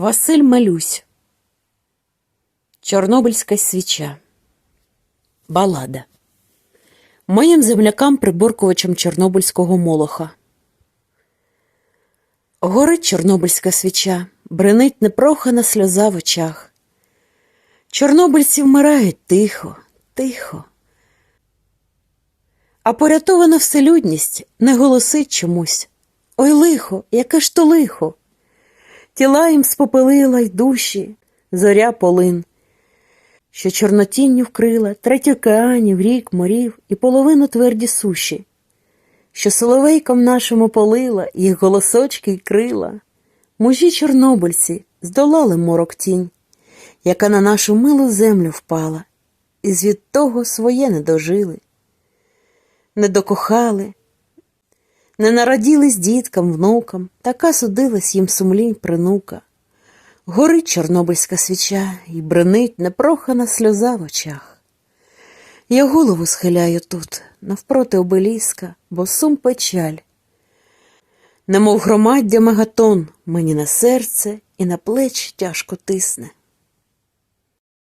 Василь Малюсь. Чорнобильська свіча. Балада. Моїм землякам приборкувачам Чорнобильського молоха. Горить чорнобильська свіча, бренить непрохана сльоза в очах. Чорнобильці вмирають тихо, тихо. А порятована вселюдність не голосить чомусь. Ой лихо, яке ж то лихо! Тіла їм спопелила й душі, зоря полин, що чорнотінню вкрила треть океанів, рік, морів і половину тверді суші, що соловейком нашому полила їх голосочки й крила. Мужі чорнобильці здолали морок тінь, яка на нашу милу землю впала, і звід того своє не дожили, не докохали, не народілись діткам, внукам, така судилась їм сумлінь принука. Горить чорнобильська свіча і бренить непрохана сльоза в очах. Я голову схиляю тут, навпроти обеліска, бо сум печаль. Немов громаддя мегатон мені на серце і на плечі тяжко тисне.